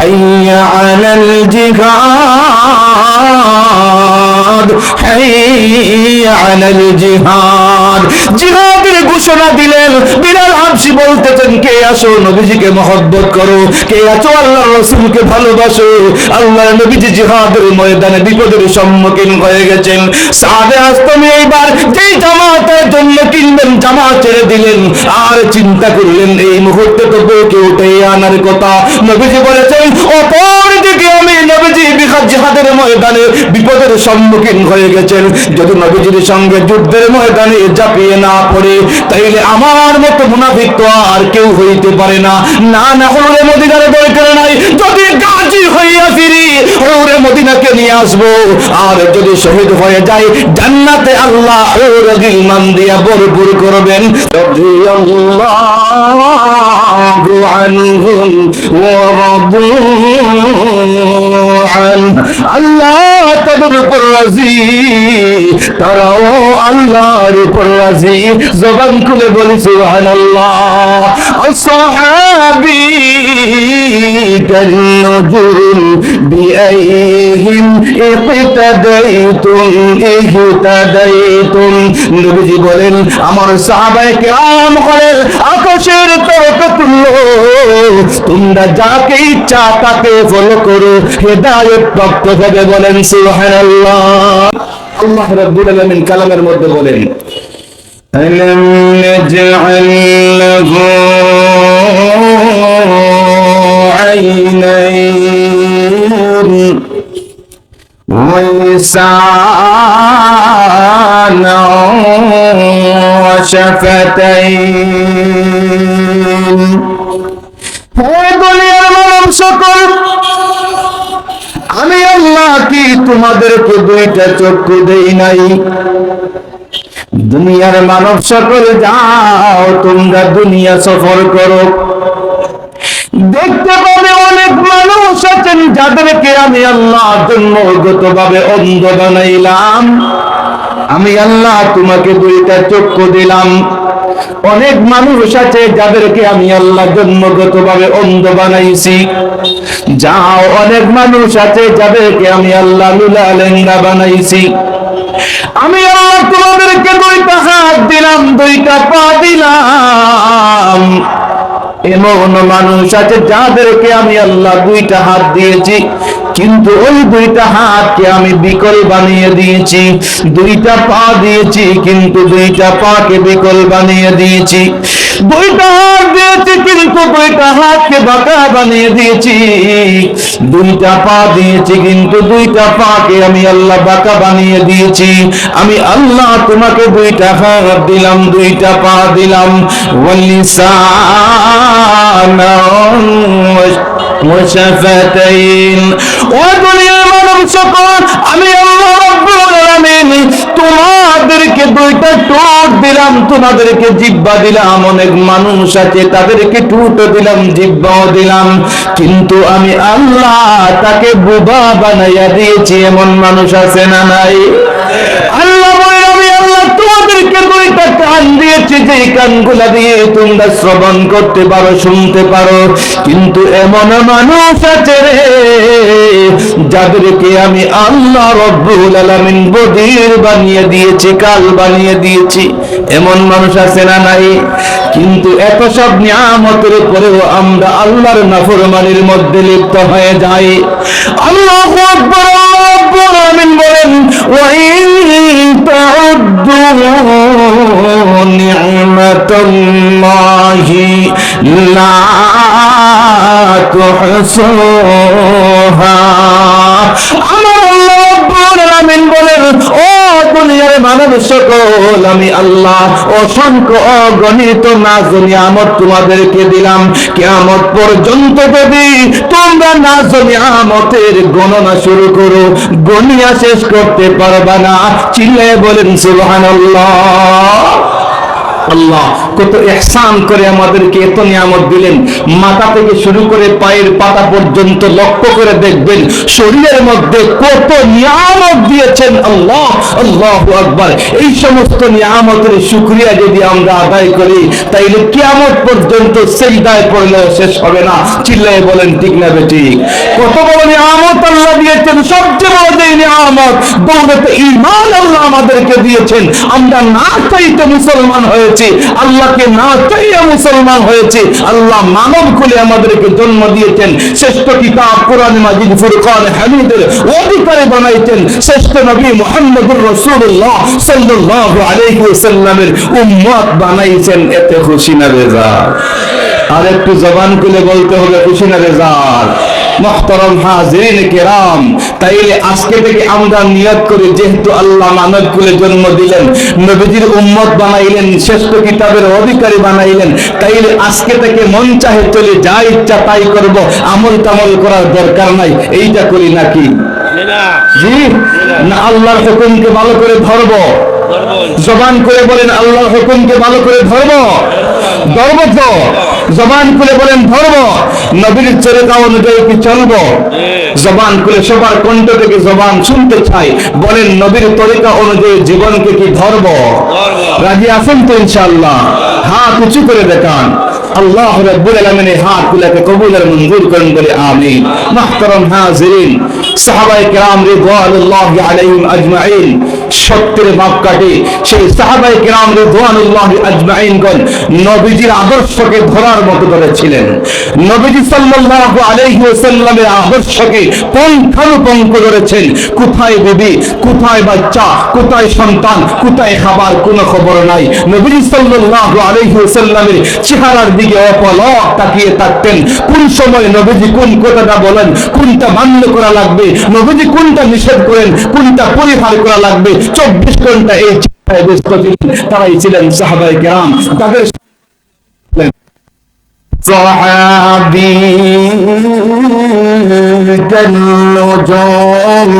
حي على الجهاد জিহাদ আলাল জিহাদ। জিহাদের ঘোষণা দিলেন বিলাল হাবসি বলতেছেন, কে আসো নবীজিকে মহব্বত করো? কে আছো আল্লাহ রসুলকে ভালোবাসো? আল্লাহ নবীজি জিহাদের ময়দানে বিপদের সম্মুখীন হয়ে গেছেন। সাদে আস্তমে এইবার যেই জামাতের জন্য কিনবেন জামা ছেড়ে দিলেন। আর চিন্তা করলেন, এই মুহূর্তে তো বউকে উঠে আনার কথা। নবীজি বলেছেন, অপর দিকে আমি নবীজি বিহাদ জিহাদের ময়দানে বিপদের সম্মুখীন হয়ে গেছেন। যদি নবীজির সঙ্গে যুদ্ধের ময়দানে ঝাঁপিয়ে না পড়ে, তাইলে আমার মতো মুনাফিক তো আর কেউ হইতে পারে না। না না হলে মদিনার দরকার নাই। যদি গাজী হইয়া ফিরি ওরে মদিনাকে নিয়ে আসব। আর যদি শহীদ হয়ে যাই, জান্নাতে আল্লাহ ওর গিলমান দিয়া ভরপুর করবেন। রাদিয়াল্লাহু আনহুম ওয়া রাদু আনহু আল্লাহ তাদের উপর রাজি তারাও আল্লাহর উপর রাজি জবান খুলে বলি সুবহানাল্লাহ الصحابي كالنجوم بأيهم اقتديتم اهتديتم নবীজি বলেন আমার সাহাবায়ে কেরাম বলেন আকাশের তরক তুল্য তোমরা যাকে ইচ্ছা তাকে ফলো করো হেদায়েত প্রাপ্ত হবে বলেন সুবহানাল্লাহ আল্লাহ রাব্বুল আলামিন কালামের মধ্যে বলেন ألم نجعل له عينين ولسانا وشفتين দুইটা চক্ষু দেই নাই। দুনিয়ার মানব সকল যাও, তোমরা দুনিয়া সফর করো। দেখতে পাবে অনেক মানুষ আছেন যাদেরকে আমি আল্লাহ জন্মগত ভাবে অন্ধ বানাইলাম। আমি আল্লাহ তোমাকে দুইটা চক্ষু দিলাম। অনেক মানুষ আছে যাদেরকে আমি আল্লাহ জন্মগত ভাবে অন্ধ বানাইছি। যাও, অনেক মানুষ আছে যাদেরকে আমি আল্লাহ লুলা বানাইছি। আমি আল্লাহ তোমাদেরকে দুইটা হাত দিলাম, দুইটা পা দিলাম। এমন মানুষ আছে যাদেরকে আমি আল্লাহ দুইটা হাত দিয়েছি। কিন্তু ওই দুইটা হাতকে আমি বিকল বানিয়ে দিয়েছি। দুইটা পা দিয়েছি, কিন্তু দুইটা পাকে বিকল বানিয়ে দিয়েছি। দুইটা হাত দিয়েছি, কিন্তু দুইটা হাতকে বাঁকা বানিয়ে দিয়েছি। দুইটা পা দিয়েছি, কিন্তু দুইটা পাকে আমি আল্লাহ বাঁকা বানিয়ে দিয়েছি। আমি আল্লাহ তোমাকে দুইটা হাত দিলাম, দুইটা পা দিলাম। ওয়ালিসানা ওয়াশাফাতাইন ও দুনিয়ার মানব সকল, আমি আল্লাহ রাব্বুল তোমাদেরকে দুইটা ঠোঁট দিলাম, তোমাদেরকে জিব্বা দিলাম, অনেক মানুষ আছে, তাদেরকে ঠোঁট দিলাম জিব্বাও দিলাম, কিন্তু আমি আল্লাহ তাকে বুবা বানাইয়া দিয়েছি, এমন মানুষ আছে না নাই? আল্লাহ তোমাদেরকে দুইটা কান দিয়েছি যে কানগুলা দিয়ে তোমরা শ্রবণ করতে পারো, শুনতে পারো। কিন্তু এমন মানুষ আছে রে, যাদেরকে আমি আল্লাহ রব্বুল আলামিন বদির বানিয়ে দিয়েছি, কাল বানিয়ে দিয়েছি। এমন মানুষ আছে না নাই? কিন্তু এত সব নিয়ামতের পরেও আমরা আল্লাহর নাফরমানির মধ্যে লিপ্ত হয়ে যাই। আল্লাহ আকবার أكبر من بلد وإن تعدوا نعمة الله لا تحصوها. أمر الله রাব্বুল আলামিন বলেন ও পর্যন্ত যদি তোমরা নাজ নিয়ামতের গণনা শুরু করো গণিয়া শেষ করতে পারবা না। চিল্লায় বলেন, সুবহানাল্লাহ। আল্লাহ, কত ইহসান করে আমাদেরকে এত নিয়ামত দিলেন। মাথা থেকে শুরু করে পায়ের পাতা পর্যন্ত লক্ষ্য করে দেখবেন, শরীরের মধ্যে কত নিয়ামত দিয়েছেন আল্লাহ আল্লাহ আকবার। এই সমস্ত নিয়ামতের শুক্রিয়া যদি আমরা আদায় করি, তাইলে কিয়ামত পর্যন্ত সেই দায় পড়লেও শেষ হবে না। চিল্লাই বলেন, ঠিক না বেটি? কত বড় নিয়ামত আল্লাহ দিয়েছেন, সবচেয়ে বড় যে নিয়ামত, দৌলতে ইমান আল্লাহ আমাদেরকে দিয়েছেন। আমরা না চাইতে মুসলমান হয়েছি আল্লাহকে না চাইয়ে মুসলমান হয়েছি। আল্লাহ মানব কুলে আমাদেরকে জন্ম দিয়েছেন। শ্রেষ্ঠ কিতাব কোরআন, মাজিদ, ফুরকান, হামিদের অধিকারী বানাইছেন। শ্রেষ্ঠ নবী মুহাম্মদুর রাসূলুল্লাহ সাল্লাল্লাহু আলাইহি উম্মত বানাইছেন। এতে খুশি না বেজার আর একটু জবান খুলে বলতে হবে, খুশি না বেজার মহতরম হাজিরিন কেরাম, তাইলে আজকে থেকে আমরা নিয়ত করি, যেহেতু আল্লাহ মানব কুলে জন্ম দিলেন, নবীজির উম্মত বানাইলেন শ্রেষ্ঠ কিতাবের অধিকারী বানাইলেন, তাইলে আজকে থেকে মন চাহে চলে যা ইচ্ছা তাই করব, আমল তামল করার দরকার নাই, এইটা করি নাকি? জি, না আল্লাহর হুকুমকে ভালো করে ধরবো। জবান করে বলেন, আল্লাহর হুকুমকে ভালো করে ধরবো। ধরবো তো? জবান করে বলেন, ধরবো। নবীর চরিতা অনুযায়ী কি চলবো? জবান খুলে সবার কণ্ঠ থেকে জবান শুনতে চাই। বলেন নবীর তরিকা অনুযায়ী জীবনকে কি ধরব? রাজি আছেন তো ইনশাআল্লাহ? হাত উঁচু করে দেখান। আল্লাহ রব্বুল আলামিনের হাত গুলাকে কবুলের মঞ্জুর করেন বলে আমিন। মাহতারাম হাজিরিন। সাহাবায়ে কেরাম রিদওয়ানুল্লাহি আলাইহিম আজমাইন, সত্যের মাপকাঠি সেই সাহাবায়ে কেরাম রিদওয়ানুল্লাহি আজমাইনগণ নবীজির আদর্শকে ধরার মতো ধরেছিলেন। নবীজি সাল্লাল্লাহু আলাইহি ওয়াসাল্লামের আদর্শকে পঙ্খানুপঙ্খ ধরেছেন। কোথায় বিবি, কোথায় বাচ্চা, কোথায় সন্তান, কোথায় খাবার, কোনো খবর নাই। নবীজি সাল্লাল্লাহু আলাইহি ওয়াসাল্লামের চেহারার দিকে অপলক তাকিয়ে থাকতেন। কোন সময় নবীজি কোন কথাটা বলেন, কোনটা মান্য করা লাগবে নবীজি কোনটা নিষেধ করেন কোনটা পরিহার করা লাগবে চব্বিশ ঘন্টা এই চিন্তায় ব্যস্ত ছিলেন তারাই ছিলেন সাহাবাই কেরাম তাদের صحابي كالنجوم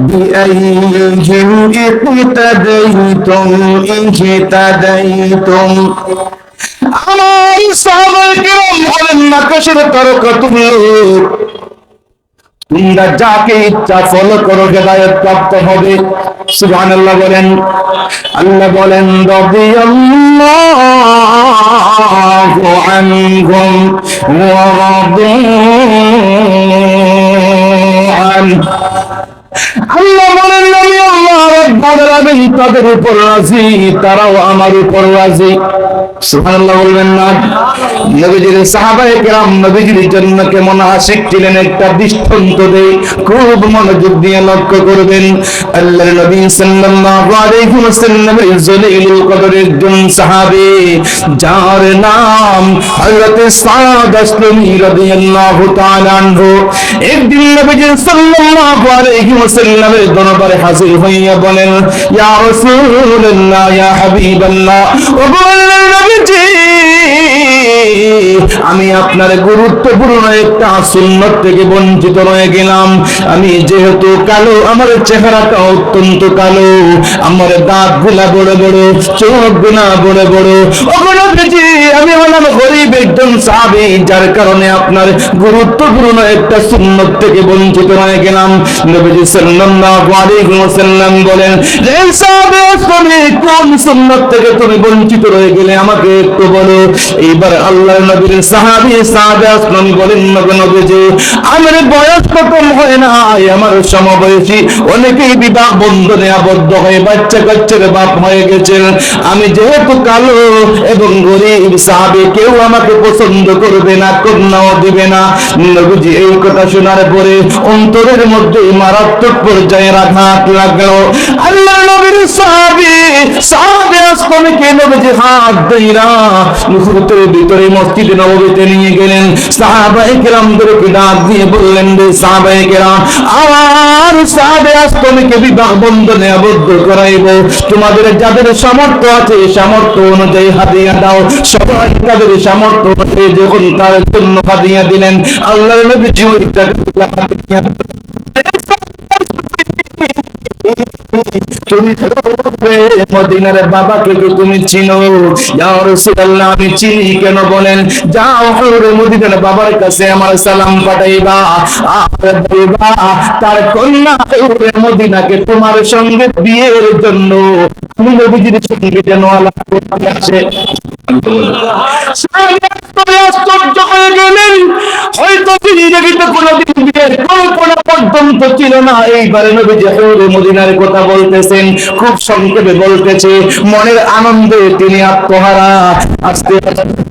بأيهم اقتديتم اهتديتم আমার সাহাবায়ে কেরাম হলেন নাকাশের তারকা তুমি তোমরা যাকে ইচ্ছা ফলো করো, হেদায়ত প্রাপ্ত হবে। সুবহান আল্লাহ বলেন আল্লাহ বলেন, রাদিয়াল্লাহু আল্লাহ বলেন তাদের উপর রাজি তারাও আমার উপর রাজি। নাম একদিন হাজির হইয়া বলেন ইয়া রাসূলুল্লাহ ইয়া হাবিবাল্লাহ ও বললেন নবীজি আমি আপনার গুরুত্বপূর্ণ একটা সুন্নত থেকে বঞ্চিত রয়ে গেলাম। আমি যেহেতু কালো, আমার চেহারাটা অত্যন্ত কালো। আমার দাঁতগুলা বড় বড় চোখগুলা বড়। বড় আমি হলাম গরিব একজন সাহাবী, যার কারণে আপনার গুরুত্বপূর্ণ একটা সুন্নত থেকে বঞ্চিত হয়ে গেলাম। নবীজি সাল্লাল্লাহু আলাইহি বলেন রে সাহাবী, তুমি কোন সুন্নত থেকে তুমি বঞ্চিত রয়ে গেলে আমাকে একটু বলো? এইবার আল্লাহর নবীর সাহাবী সাহাবী আসলাম বলেন নবী নবীজি। আমার বয়স কম হয় না আমার সমবয়সী। অনেকেই বিবাহ বন্ধনে আবদ্ধ হয়ে বাচ্চা কাচ্চার বাপ হয়ে গেছেন। আমি যেহেতু কালো এবং গরিব, সাহাবী কেউ আমাকে পছন্দ করবে না, কন্যাও দিবে না। নবীজি এই কথা শোনার পরে অন্তরের মধ্যে মারাত্মক পর্যায়ে আঘাত লাগল। আল্লাহ নবীর সাহাবী সাহাবী আসলামকে নবীজি হাত দেইরা নুসরতের ভিতরে মসজিদে নববীতে নিয়ে গেলেন। সাহাবায়ে কেরামদেরকে ডাক দিয়ে বললেন রে সাহাবায়ে কেরাম, আমার সাহাবে আসলামকে বিবাহ বন্ধনে আবদ্ধ করাইব। তোমাদের যাদের সামর্থ্য আছে সামর্থ্য অনুযায়ী হাদিয়া দাও। সবাই তাদের সামর্থ্য অনুযায়ী যখন তার জন্য হাদিয়া দিলেন, আল্লাহর নবী ওই টাকা হাদিয়া মদিনার বাবাকে তুমি চিনো ইয়া আমি চিনি কেন বলেন যাও মদিনার বাবার কাছে আমার সালাম পাঠাইবা তার কন্যা মদিনাকে তোমার সঙ্গে বিয়ের জন্য আমি নবীজির সঙ্গে যেন আলাপ করতে হয়ে হয়তো তিনি কোনোদিন বিয়ের কল্পনা পর্যন্ত ছিল না। এইবারে নবীজি হুরে মদিনার কথা বলতেছেন, খুব সংক্ষেপে বলতেছে, মনের আনন্দে তিনি আত্মহারা। আস্তে আস্তে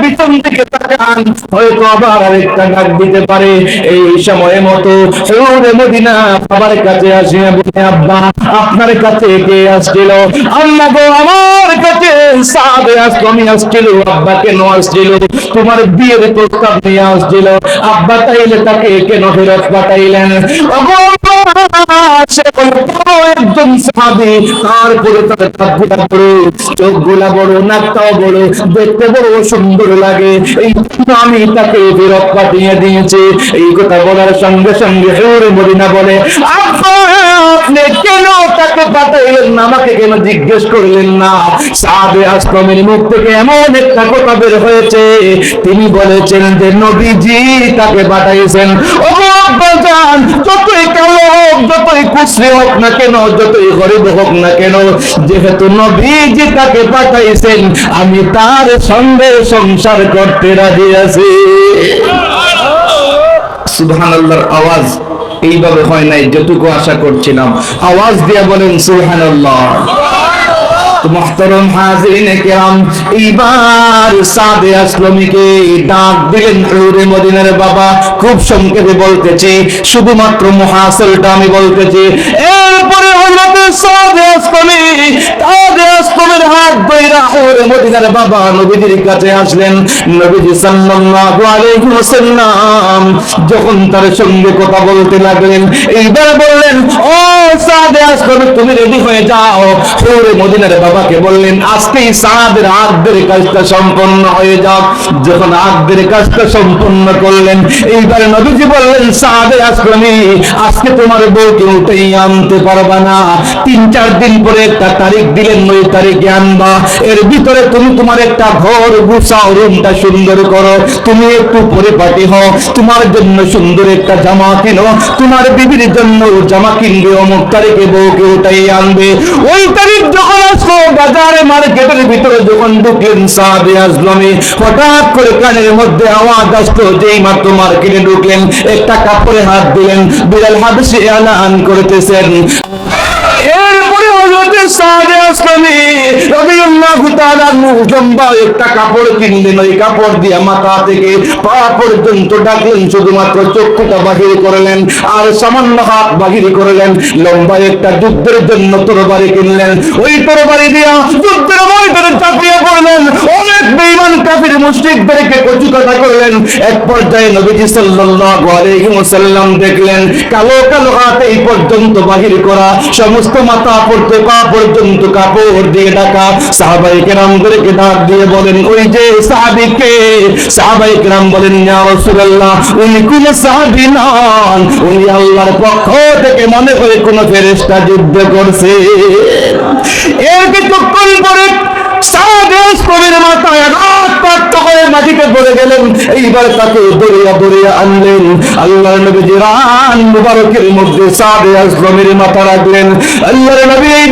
পিছন দিকে তাকান হয়তো আবার আরেকটা ডাক দিতে পারে। এই সময় মতো মদিনা বাবার কাছে আব্বা, আপনার কাছে কে আসছিল? আল্লাহ গো, আমার কাছে সাহাবে আসলামী আসছিল, আব্বা কেন আসছিল? তোমার বিয়ের প্রস্তাব নিয়ে আসছিল। আব্বা তাইলে তাকে কেন ফেরত পাঠাইলেন? তারপরে তার বড় চোখগুলা বড়, নাকটাও বড়, দেখতে বড় সুন্দর লাগে। এই আমি তাকে ফেরত দিয়ে দিয়েছি। এই কথা বলার সঙ্গে সঙ্গে মদিনা বলে, আব্বা আপনি কেন তাকে পাঠাইলেন? না আমাকে কেন জিজ্ঞেস করলেন না? সাহাবে আশ্রমের মুখ থেকে এমন একটা কথা বের হয়েছে। তিনি বলেছেন যে, নবীজি তাকে পাঠাইছেন। যতই কালো হোক, যতই কুশ্রী হোক না কেন, যতই গরিব হোক না কেন, যেহেতু নবীজি তাকে পাঠাইছেন, আমি তার সঙ্গে সংসার করতে রাজি আছি। সুবহানাল্লাহর আওয়াজ। এইভাবে হয় নাই যেটুকু আশা করছিলাম। আওয়াজ দিয়ে বলেন সুবহানাল্লাহ। মহতরম হাজিরিন কেরাম, এইবার সাদে আসলমীকে ডাক দিলেন হুরে মদিনার বাবা। খুব সংক্ষেপে বলতেছি, শুধুমাত্র মহাসলটা আমি বলতেছি, এরপরে সাদে হাত হুরে মদিনার বাবা নবীজির কাছে আসলেন। নবীজি সাল্লাল্লাহু আলাইহি ওয়াসাল্লাম যখন তার সঙ্গে কথা বলতে লাগলেন, এইবার বললেন, ও সাদে আসলমী, তুমি রেডি হয়ে যাও। হুরে মদিনার বাবাকে বললেন, আজকেই সাদের আগ্দের কাজটা সম্পন্ন হয়ে যাক। যখন আগ্দের কাজটা সম্পন্ন করলেন, এইবার নবীজি বললেন সাদের আসলামী আজকে তোমার বউকে উঠেই আনতে পারবা না। তিন, চার দিন পরে একটা তারিখ দিলেন, ওই তারিখে আনবা। এর ভিতরে তুমি তোমার একটা ঘর, গুছাও, রুমটা সুন্দর করো। তুমি একটু পরিপাটি হও, তোমার জন্য সুন্দর একটা জামা কেনো। তোমার বিবির জন্য জামা কিনবে, অমুক তারিখে বউকে ওটাই আনবে। ওই তারিখ যখন আসলো বাজারে মার্কেটের ভিতরে যখন ঢুকলেন সাহাবে আজলামে, হঠাৎ করে কানের মধ্যে আওয়াজ আসলো, যেই মাত্র মার্কেটে ঢুকলেন, একটা কাপড়ে হাত দিলেন, বিড়াল হাদসে এলান করতেছেন। এরপরে হযরত সাদে রাদিয়াল্লাহু তাআলা একটা কাপড় কিনলেন, ওই কাপড় দিয়ে মাথা থেকে পা পর্যন্ত শুধুমাত্র বাহির করলেন আর সামান্য হাত বাহির করলেন। লম্বা একটা যুদ্ধের জন্য তরবারি কিনলেন। ওই তরবারি দিয়া যুদ্ধের ময়দানে চাপিয়ে পড়লেন। অনেক বেঈমান কাফির মুশরিকদেরকে কথা করলেন। এক পর্যায়ে নবীজি সাল্লাল্লাহু আলাইহি ওয়াসাল্লাম দেখলেন, কালো কালো হাত এই পর্যন্ত বাহির করা, সমস্ত মাথা পড়তে পা পর্যন্ত কাপড় দিয়ে ঢাকা সাহাবাই কেরামদেরকে ডাক দিয়ে বলেন, ওই যে সাহাবিকে সাহাবাই কেরাম বলেন, ইয়া উনি কোন সাহাবী নন। উনি আল্লাহর পক্ষ থেকে মনে করে কোন ফেরেশতা যুদ্ধ করছে। এর কিছুক্ষণ পরে সাদেশ কবির মাথায় হয়ে মাটিতে পড়ে গেলেন। এইবার তাকে দরিয়া দরিয়া আনলেন। মুবারকের মধ্যে সাদে আসলামের মাথা রাখলেন। নবী এই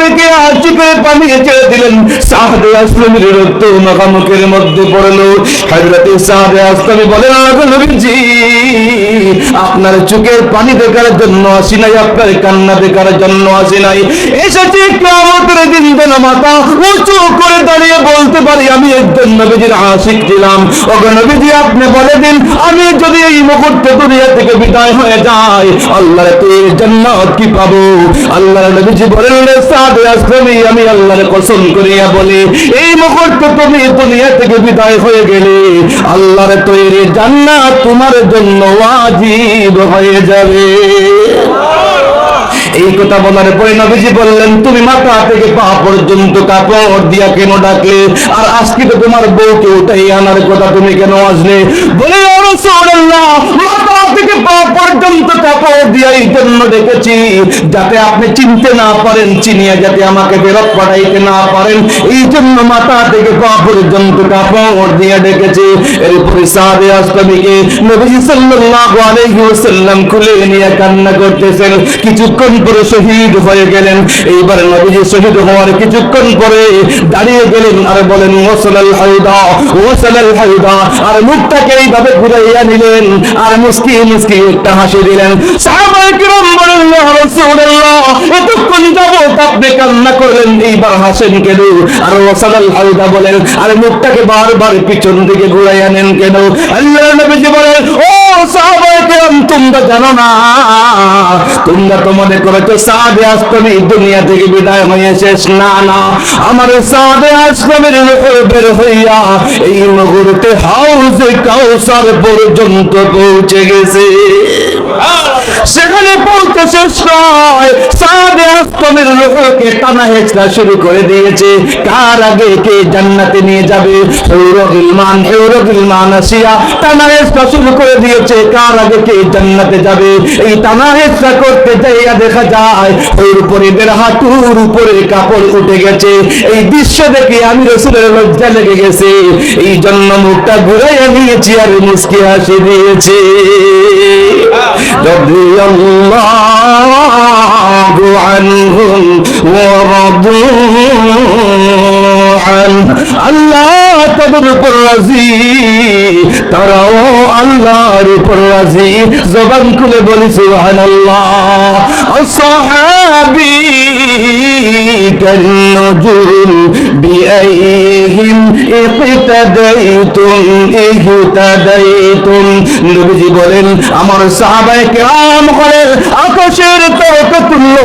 দেখে করে পানি ছেড়ে দিলেন। সাদে আসলামের রক্ত মাখামুখের মধ্যে সাদে আসলামী বলেন নবীজি, আপনার চোখের পানি দেখার জন্য আসি নাই, আপনার কান্না দেখার জন্য আসি নাই। এসেছি কিয়ামতের দিন মাথা উঁচু করে দাঁড়িয়ে বলতে পারি, আমি একজন নবীজির আশিক ছিলাম ওগো নবীজি, আপনি বলে দিন, আমি যদি এই মুহূর্তে দুনিয়া থেকে বিদায় হয়ে যাই, আল্লাহর তের জান্নাত কি পাবো? আল্লাহর নবীজি বলেন রে সাদে আসলামী আমি আল্লাহর কসম করিয়া বলি, এই মুহূর্তে তুমি দুনিয়া থেকে বিদায় হয়ে গেলে, আল্লাহর তৈরি জান্নাত তোমার জন্য ওয়াজিব হয়ে যাবে। এই কথা বলার পরে নবীজি বললেন, তুমি মাথা থেকে পা পর্যন্ত কাপড় দিয়া কেন ডাকলে? আর আজকে তো তোমার বউকে উঠাই আনার কথা তুমি কেন আসলে? বলে "ও রাসূলুল্লাহ, মাথা থেকে পা পর্যন্ত কাপড় দিয়া এই জন্য ডেকেছি যাতে আপনি চিনতে না পারেন, চিনিয়া যাতে আমাকে ফেরত পাঠাইতে না পারেন। এই জন্য মাথা থেকে পা পর্যন্ত কাপড় দিয়া ডেকেছি। এরপরে সাদে আসলামীকে নবীজি সাল্লাল্লাহু আলাইহি খুলে নিয়ে কান্না করতেছেন। কিছুক্ষণ পরে শহীদ হয়ে গেলেন। এইবার নবীজি শহীদ হওয়ার কিছুক্ষণ পরে দাঁড়িয়ে গেলেন আর বলেন, ওয়াসালাল হায়দা ওয়াসালাল হায়দা আর মুখটাকে এইভাবে ঘুরাইয়া নিলেন। আর মুস্কি মুস্কি একটা হাসি দিলেন? এতক্ষণ যাবত আপনি কান্না করলেন, এইবার হাসেন কেন? আর ওয়াসালাল হালদা বলেন, আর মুখটাকে বারবার পিছন দিকে ঘুরাই আনেন কেন? আল্লাহ নবীজি বলেন, ও তোমরা জানো না। তোমরা তো মনে করেছ সাদে আশ্রমে দুনিয়া থেকে বিদায় হয়ে শেষ। না না, আমার সাদে রূহে বের হইয়া এই মুহূর্তে হাউজে কাউসার পর্যন্ত পৌঁছে গেছে। সেখানে পৌঁছে শেষ নয় সাদে আসলামের রূহকে টানা হেঁচড়া শুরু করে দিয়েছে। কার আগে কে জান্নাতে নিয়ে যাবে? হেউরগিল মান হেউরগিল মান আসিয়া টানা হেঁচড়া শুরু করে দিয়েছে। কার আগে কে জান্নাতে যাবে? এই টানা হেঁচড়া করতে যাইয়া দেখা যায়, ওর উপরে দেড় হাঁটুর উপরে কাপড় উঠে গেছে। এই দৃশ্য দেখে আমি রসুলের লজ্জা লেগে গেছে। এই জন্য মুখটা ঘুরাইয়া নিয়েছি আর মুসকি হাসি দিয়েছে। رضي الله عنهم ورضوا عنه. الله তাদের উপর রাজি তারাও আল্লাহর উপর রাজি জবান খুলে বলি সুবহানাল্লাহ الصحابي كالنجوم بأيهم اقتديتم اهتديتم নবীজি বলেন আমার সাহাবায়ে কেরাম হলেন আকাশের তরক তুল্য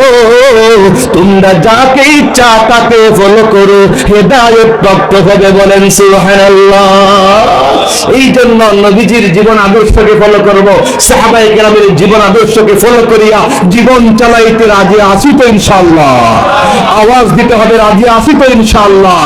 তোমরা যাকে ইচ্ছা তাকে ফলো করো হেদায়েত প্রাপ্ত হবে বলেন সুবহানাল্লাহ এই জন্য নবীজির জীবন আদর্শকে ফলো করব, সাহাবায়ে কেরামের জীবন আদর্শকে ফলো করিয়া জীবন চালাইতে রাজি আসি তো ইনশাল্লাহ আওয়াজ দিতে হবে, রাজি আসি তো ইনশাআল্লাহ।